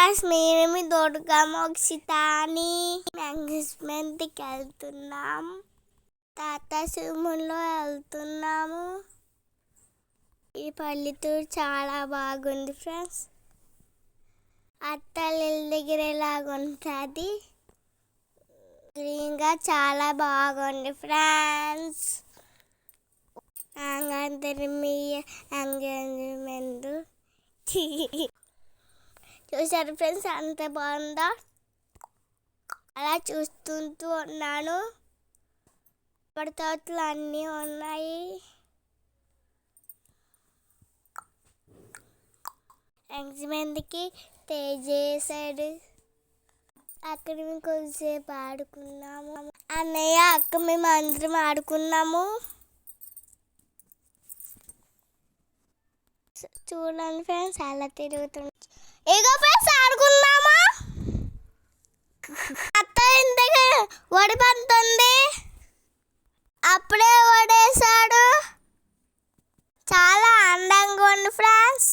కాశ్మీర్ మీ దొడ్గా మోక్షితాని ఎంగేజ్మెంట్కి వెళ్తున్నాం. తాత సుములో వెళ్తున్నాము. ఈ పల్లెటూరు చాలా బాగుంది ఫ్రెండ్స్. అత్తల దగ్గర ఎలాగ ఉంటుంది? గ్రీన్గా చాలా బాగుంది ఫ్రెండ్స్. అందరి మీ ఎంగేజ్మెంట్ చూసారు ఫ్రెండ్స్ అంత బాగుందా? అలా చూస్తుంటూ ఉన్నాను. ఇప్పుడు తోటలు అన్నీ ఉన్నాయి. ఎంగేజ్మెంట్కి తేజేశాడు. అక్కడ మేము కొద్దిసేపు ఆడుకున్నాము. అన్నయ్య అక్క మేము అందరం ఆడుకున్నాము. చూడండి ఫ్రెండ్స్ అలా తిరుగుతుంది ఇగో ఫ్రెండ్స్ ఆడుకున్నామా అత్త ఇంటికి వడి పంతుంది అప్పుడే వడేశాడు. చాలా అందంగా ఉంది ఫ్రెండ్స్.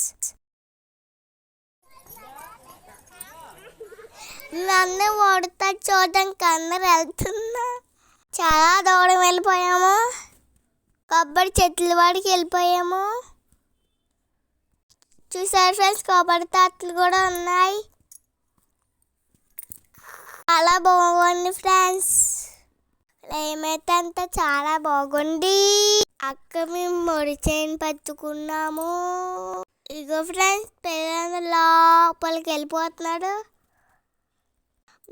నన్ను ఓడుతా చూడడానికి అందరు వెళ్తున్నా. చాలా దూరం వెళ్ళిపోయాము. కొబ్బరి చెట్ల వాడికి వెళ్ళిపోయాము. చూసారు ఫ్రెండ్స్ కొబ్బరి తాతలు కూడా ఉన్నాయి. చాలా బాగుంది ఫ్రెండ్స్. ఏమైతే అంతా చాలా బాగుంది. అక్క మేము మొడి చైన్ పట్టుకున్నాము. ఇగో ఫ్రెండ్స్ పిల్లలు లోపలికి వెళ్ళిపోతున్నాడు.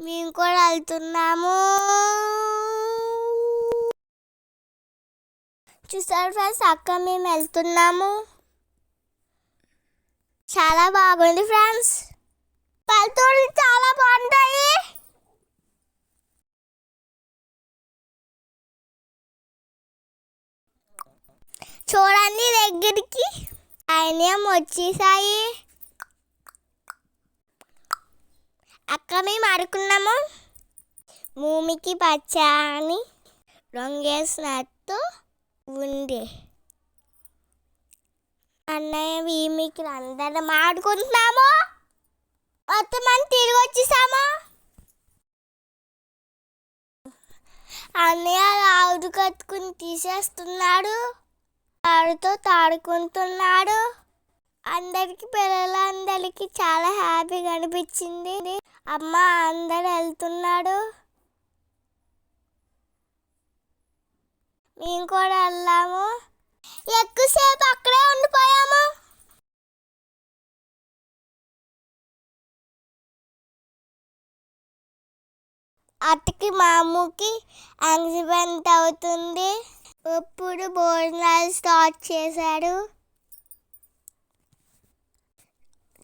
మేము కూడా వెళ్తున్నాము. చూసారు ఫ్రెండ్స్ అక్క మేము వెళ్తున్నాము. చాలా బాగుంది ఫ్రెండ్స్. పల్లెటూళ్ళు చాలా బాగుంటాయి. చూడండి దగ్గరికి. ఆయన వచ్చేసాయి. అక్క మేము అడుకున్నాము భూమికి పచ్చ అని రంగేసినట్టు ఉంది. అన్నయ్య వీమికి అందరం ఆడుకుంటున్నాము. మొత్తం మనం తిరిగి వచ్చేసాము? అన్నయ్య ఆవుడు కట్టుకుని తీసేస్తున్నాడు. తాడుతో తాడుకుంటున్నాడు. అందరికి పిల్లలందరికీ చాలా హ్యాపీగా అనిపించింది. అమ్మ అందరు వెళ్తున్నాడు. మేము కూడా వెళ్ళాము ఎక్కువసేపు అత్తకి మామూకి యాక్సిడెంట్ అవుతుంది. ఇప్పుడు భోజనాలు స్టార్ట్ చేశాడు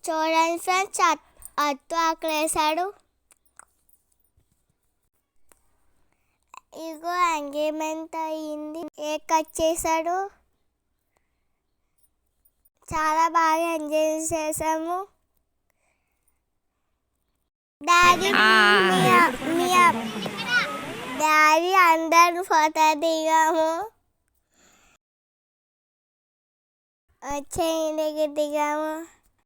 చూడండి ఫ్రెండ్స్ అత్తు అక్కడ వేసాడు ఇగో ఎంగేజ్మెంట్ అయ్యింది. ఏ కట్ చేశాడు? చాలా బాగా ఎంజాయ్ చేసాము డాడీ డాడీ అందరూ ఫోటో దిగాము. వచ్చే దిగాము.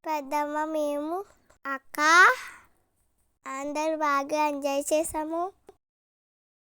పెద్దమ్మ మేము అక్క అందరు బాగా ఎంజాయ్ చేసాము.